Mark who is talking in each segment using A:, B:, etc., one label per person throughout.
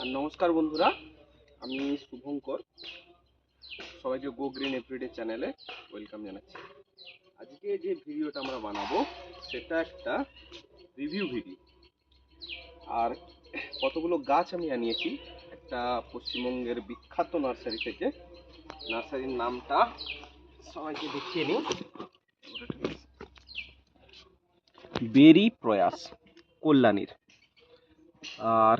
A: আর নমস্কার বন্ধুরা, আমি শুভঙ্কর, সবাইকে গো গ্রিন এভরিডে চ্যানেলে ওয়েলকাম জানাচ্ছি। আজকে যে ভিডিওটা আমরা বানাবো, সেটা একটা রিভিউ ভিডিও আর কতগুলো গাছ আমি আনিয়েছি, একটা পশ্চিমবঙ্গের বিখ্যাত নার্সারি থেকে। নার্সারির নামটা সবাইকে দেখিয়ে নিই। বেরি প্রয়াস, কল্যাণীর। আর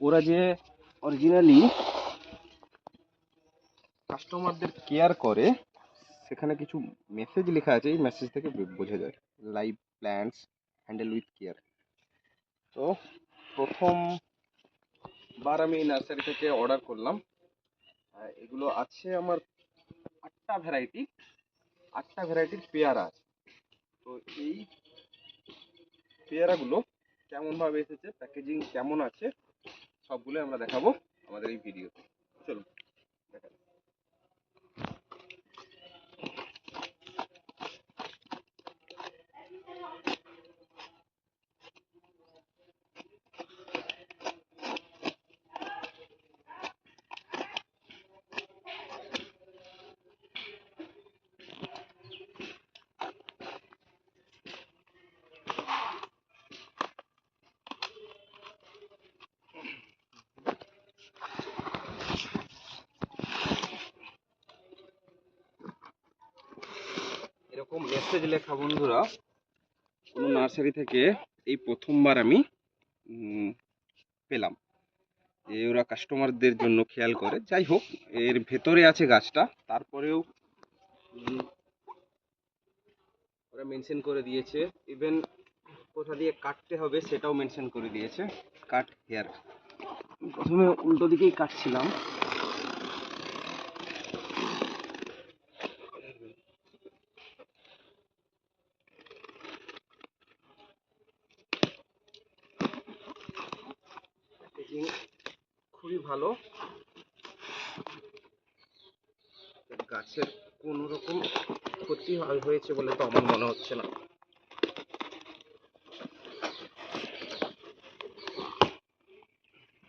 A: ওরা যে অরিজিনালি কাস্টমারদের কেয়ার করে, সেখানে কিছু মেসেজ লেখা আছে, এই মেসেজ থেকে বোঝা যায়। Live plants handle with care তো প্রথম বার আমি নার্সারি থেকে অর্ডার করলাম। এগুলো আছে আমার আটটা ভ্যারাইটি আটটা ভ্যারাইটির পেয়ারা আছে। তো এই পেয়ারাগুলো কেমনভাবে এসেছে প্যাকেজিং কেমন আছে সবগুলো আমরা দেখাবো আমাদের এই ভিডিওতে চলুন দেখা মেসেজ লেখা বন্ধুরা। কোনো নার্সারি থেকে এই প্রথমবার আমি পেলাম। যে ওরা কাস্টমারদের জন্য খেয়াল করে। যাই হোক, এর ভেতরে আছে গাছটা। তারপরেও ওরা মেনশন করে দিয়েছে। ইভেন কোথা দিয়ে কাটতে হবে সেটাও মেনশন করে দিয়েছে। কাট হেয়ার প্রথমে উল্টো দিকেই কাটছিলাম প্যাকেজিং খুবই ভালো। গাছের কোনো রকম ক্ষতি হয়- হয়েছে বলে তো আমার মনে হচ্ছে না।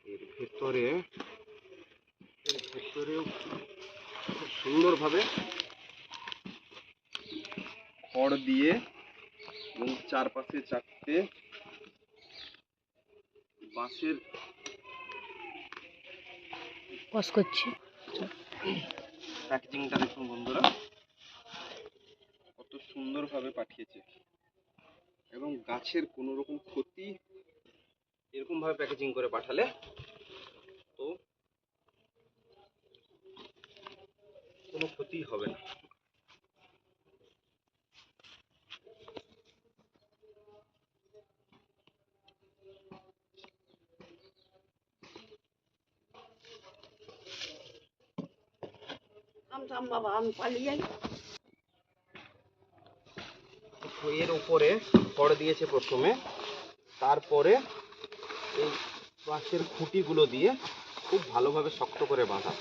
A: এর ভেতরে, এর ভেতরেও খুব সুন্দরভাবে খড় দিয়ে এবং চারপাশে চারটে বাঁশের
B: পজ করছি।
A: প্যাকেজিংটা দেখুন বন্ধুরা। কত সুন্দরভাবে পাঠিয়েছে। এবং গাছের কোনো রকম ক্ষতি এরকমভাবে প্যাকেজিং করে পাঠালে তো কোনো ক্ষতি হবে না।
B: থাম বাবা আমি
A: এর উপরে খড় দিয়েছে প্রথমে। তারপরে এই বাঁশের খুঁটিগুলো দিয়ে খুব ভালোভাবে শক্ত করে বাঁধা,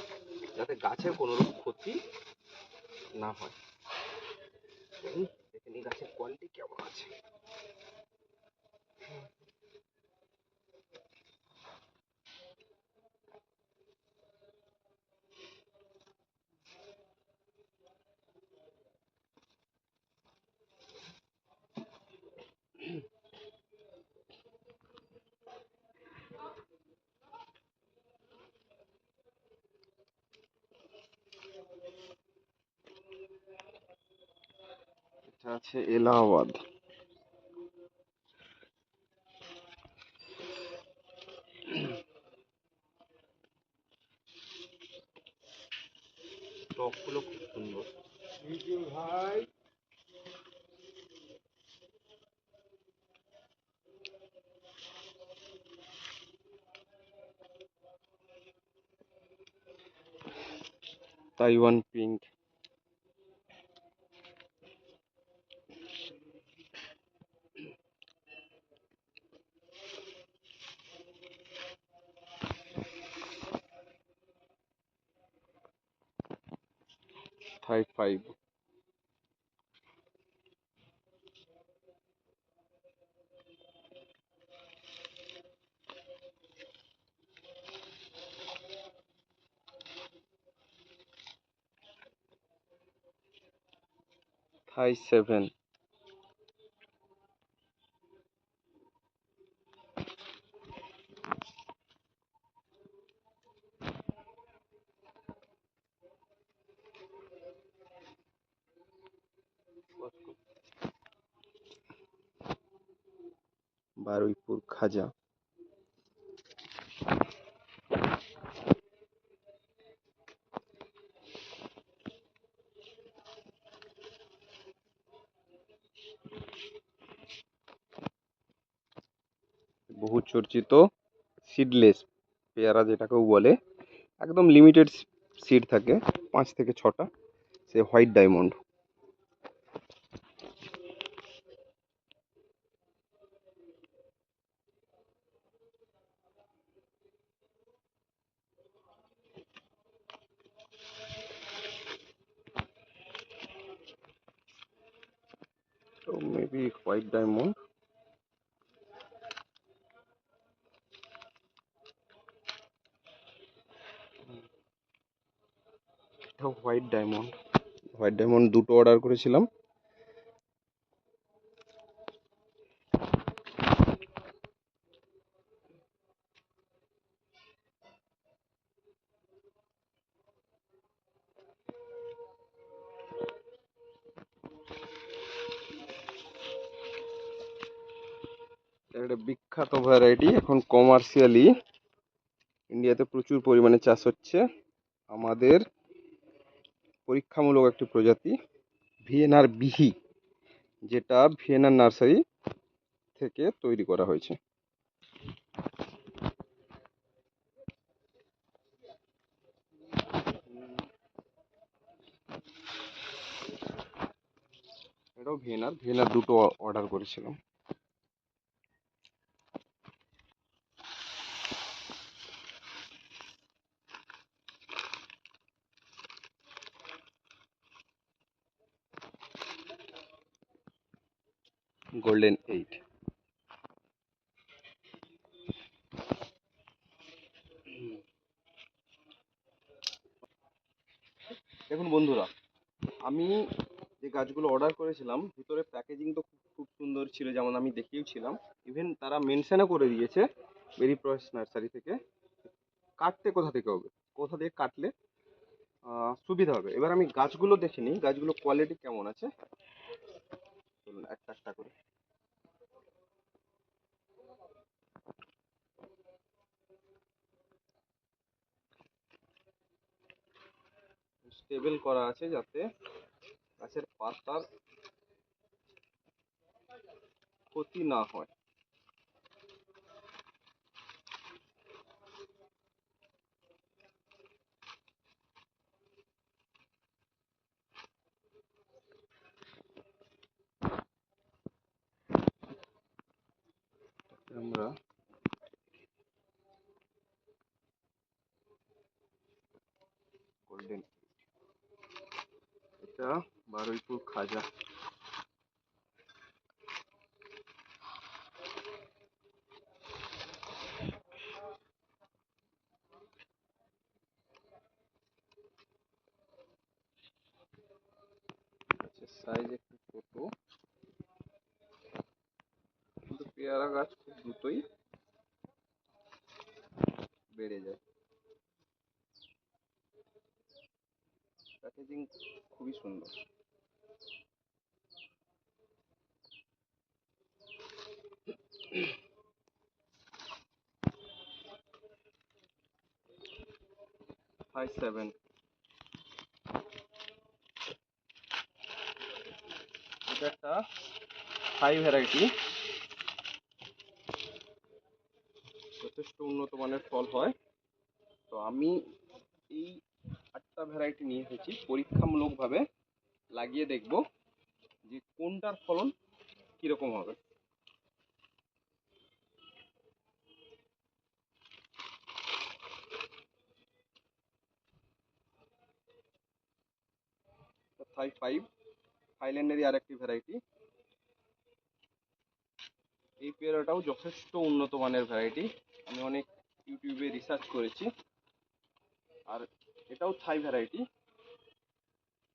A: যাতে গাছের কোনো রকম ক্ষতি না হয়। দেখুন এই গাছের কোয়ালিটি কেমন আছে। আছে এলাহাবাদ। টকগুলো খুব সুন্দর। 35 seven. বারুইপুর খাজা। বহু চর্চিত সিডলেস পেয়ারা যেটাকেও বলে, একদম লিমিটেড সিড থাকে, পাঁচ থেকে ছটা, সে হোয়াইট ডায়মন্ড তো white diamond. ডায়মন্ড এটা হোয়াইট ডায়মন্ড হোয়াইট ডায়মন্ড দুটো অর্ডার করেছিলাম। এটা বিখ্যাত ভ্যারাইটি এখন কমার্শিয়ালি ইন্ডিয়াতে প্রচুর পরিমাণে চাষ হচ্ছে। আমাদের পরীক্ষামূলক একটি প্রজাতি ভিএনআর বিহি, যেটা ভিএনআর নার্সারি থেকে তৈরি করা হয়েছে। এটাও ভিএনআর ভিএনআর দুটো অর্ডার করেছিলাম। গোল্ডেন এইট দেখুন বন্ধুরা, আমি যে গাছগুলো অর্ডার করেছিলাম, ভিতরে প্যাকেজিং তো খুব সুন্দর ছিল, যেমন আমি দেখিয়েওছিলাম ইভেন তারা মেনশনও করে দিয়েছে বেরি প্রয়েস নার্সারি থেকে, কাটতে কোথা থেকে হবে? কোথা থেকে কাটলে সুবিধা হবে? এবার আমি গাছগুলো দেখে নিই, গাছগুলো কোয়ালিটি কেমন আছে? চলুন একটা একটা করে। স্টেবল করা আছে যাতে গাছের পাতার ক্ষতি না হয়। আমরা গোল্ডেন এটা বারুইপুর খাজা সাইজ একটু ছোট কিন্তু পেয়ারা গাছ খুব দ্রুতই বেড়ে যায়। প্যাকেজিং খুবই সুন্দর। ফাইভ সেভেন এটা একটা হাই ভ্যারাইটি যথেষ্ট উন্নত মানের ফল হয়। তো আমি এই আটটা ভ্যারাইটি নিয়ে এসেছি। পরীক্ষামূলকভাবে লাগিয়ে দেখব যে কোনটার ফলন কীরকম হবে। থাই ফাইভ থাইল্যান্ডেরই আরেকটি ভ্যারাইটি এই পেয়ারাটাও যথেষ্ট উন্নত মানের ভ্যারাইটি আমি অনেক ইউটিউবে রিসার্চ করেছি। আর এটাও থাই ভ্যারাইটি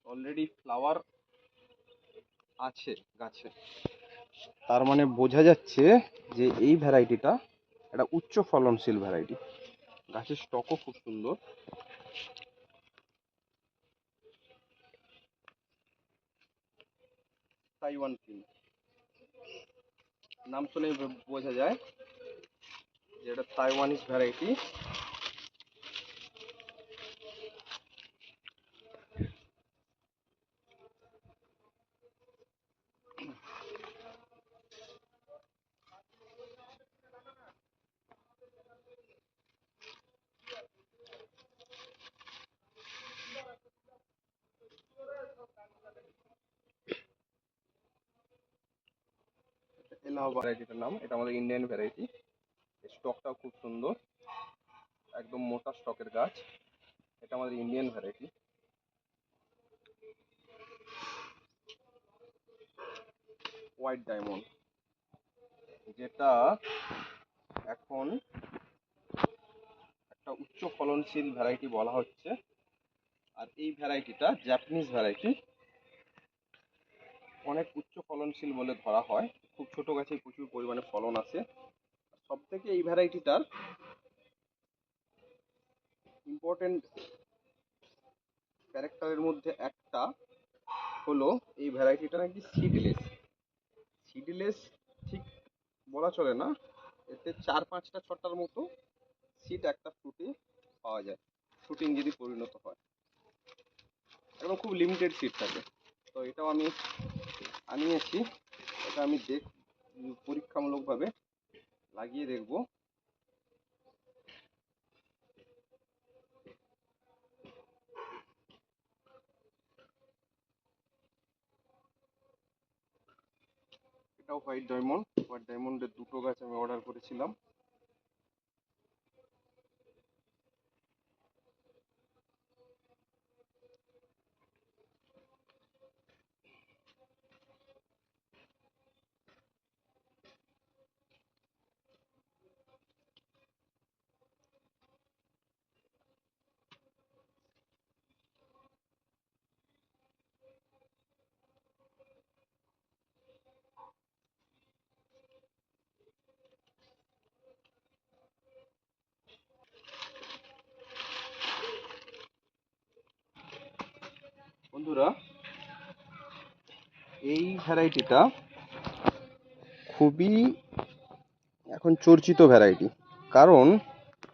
A: অলরেডি ফ্লাওয়ার আছে গাছে। তার মানে বোঝা যাচ্ছে যে এই ভ্যারাইটিটা একটা উচ্চ ফলনশীল ভ্যারাইটি গাছের স্টকও খুব সুন্দর। তাইওয়ান কিং নাম শুনে ব- বোঝা যায় যে এটা তাইওয়ানিজ ভ্যারাইটি এলাহাবাদ ভ্যারাইটিটার নাম, এটা আমাদের ইন্ডিয়ান ভ্যারাইটি স্টকটাও খুব সুন্দর। একদম মোটা স্টকের গাছ। এটা আমাদের ইন্ডিয়ান ভ্যারাইটি হোয়াইট ডায়মন্ড যেটা এখন একটা উচ্চ ফলনশীল ভ্যারাইটি বলা হচ্ছে। আর এই ভ্যারাইটিটা জাপানিজ ভ্যারাইটি অনেক উচ্চ ফলনশীল বলে ধরা হয়। খুব ছোট গাছে প্রচুর পরিমাণে ফলন আসে সব থেকে এই ভ্যারাইটিটার ইম্পর্টেন্ট ক্যারেক্টারের মধ্যে একটা হলো এই ভ্যারাইটিটা নাকি সিডলেস সিডলেস ঠিক বলা চলে না, এতে চার পাঁচটা ছটার মতো সিট একটা ফ্রুটে পাওয়া যায় শুটিং যদি পরিণত হয়। একদম খুব লিমিটেড সিট থাকে। তো এটাও আমি আনিয়েছি। এটা আমি দেখ পরীক্ষামূলকভাবে লাগিয়ে দেখব। এটাও হোয়াইট ডায়মন্ড হোয়াইট ডায়মন্ডের দুটো গাছ আমি অর্ডার করেছিলাম। বন্ধুরা, এই ভ্যারাইটিটা খুবই এখন চর্চিত ভ্যারাইটি। কারণ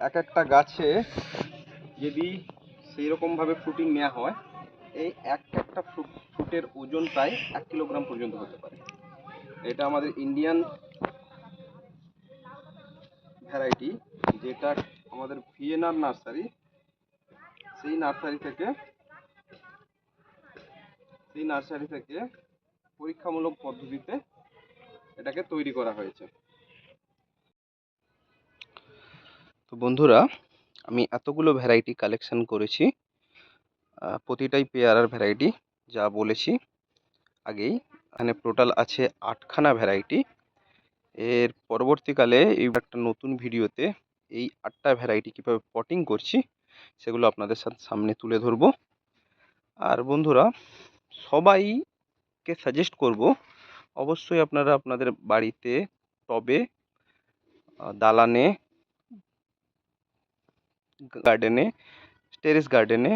A: এক একটা গাছে যদি সেই রকমভাবে ফ্রুটিং নেওয়া হয়, এই এক একটা ফ্রুট ফ্রুটের ওজন প্রায় এক কিলোগ্রাম পর্যন্ত হতে পারে। এটা আমাদের ইন্ডিয়ান ভ্যারাইটি, যেটা আমাদের ভিএনআর নার্সারি, সেই নার্সারি থেকে সেই নার্সারি থেকে পরীক্ষামূলক পদ্ধতিতে এটাকে তৈরি করা হয়েছে। তো বন্ধুরা, আমি এতগুলো ভ্যারাইটি কালেকশন করেছি। প্রতিটাই পেয়ারার ভ্যারাইটি যা বলেছি আগেই। এখানে টোটাল আছে আটখানা ভ্যারাইটি এর পরবর্তীকালে এই একটা নতুন ভিডিওতে এই আটটা ভ্যারাইটি কীভাবে পটিং করছি, সেগুলো আপনাদের সাথে সামনে তুলে ধরবো। আর বন্ধুরা সবাইকে সাজেস্ট করব, অবশ্যই আপনারা আপনাদের বাড়িতে টবে দালানে গার্ডেনে টেরেস গার্ডেনে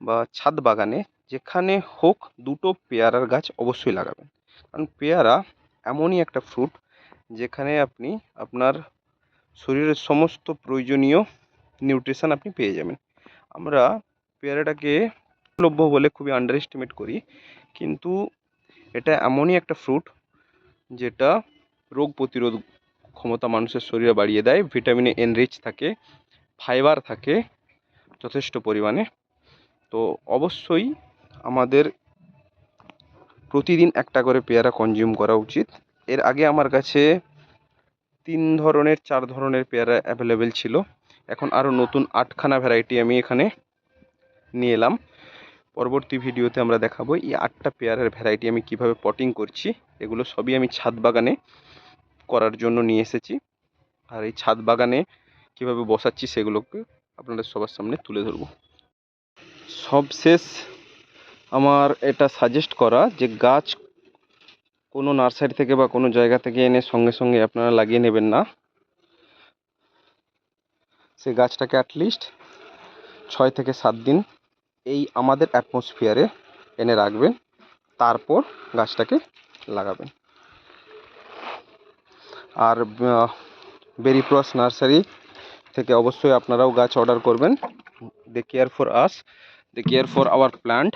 A: বা ছাদ বাগানে যেখানে হোক দুটো পেয়ারার গাছ অবশ্যই লাগাবেন। কারণ পেয়ারা এমনই একটা ফ্রুট যেখানে আপনি আপনার শরীরের সমস্ত প্রয়োজনীয় নিউট্রিশন আপনি পেয়ে যাবেন। আমরা পেয়ারাটাকে লভ্য বলে খুবই আন্ডার এস্টিমেট করি। কিন্তু এটা এমনই একটা ফ্রুট যেটা রোগ প্রতিরোধ ক্ষমতা মানুষের শরীরে বাড়িয়ে দেয় ভিটামিনে এনরিচ থাকে ফাইবার থাকে, যথেষ্ট পরিমাণে। তো অবশ্যই আমাদের প্রতিদিন একটা করে পেয়ারা কনজিউম করা উচিত। এর আগে আমার কাছে তিন ধরনের, চার ধরনের পেয়ারা অ্যাভেলেবেল ছিল। এখন আরও নতুন আটখানা ভ্যারাইটি আমি এখানে নিয়ে এলাম। পরবর্তী ভিডিওতে আমরা দেখাবো এই আটটা পেয়ারার ভ্যারাইটি আমি কীভাবে পটিং করছি। এগুলো সবই আমি ছাদ বাগানে করার জন্য নিয়ে এসেছি। আর এই ছাদ বাগানে কীভাবে বসাচ্ছি সেগুলোকে আপনাদের সবার সামনে তুলে ধরবো। সবশেষ আমার এটা সাজেস্ট করা যে গাছ কোনো নার্সারি থেকে বা কোনো জায়গা থেকে এনে সঙ্গে সঙ্গে আপনারা লাগিয়ে নেবেন না। সেই গাছটাকে অ্যাটলিস্ট ছয় থেকে সাত দিন এই আমাদের অ্যাটমসফিয়ারে এনে রাখবেন তারপর গাছটাকে লাগাবেন আর বেরিপ্রস নার্সারি থেকে অবশ্যই আপনারাও গাছ অর্ডার করবেন। They care for us they care for our plant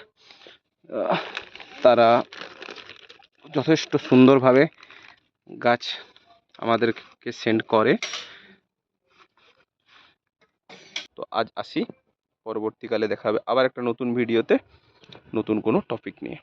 A: তারা যথেষ্ট সুন্দরভাবে গাছ আমাদেরকে সেন্ড করে। তো আজ আসি। পরবর্তীকালে দেখা হবে আবার একটা নতুন ভিডিওতে নতুন কোনো টপিক নিয়ে।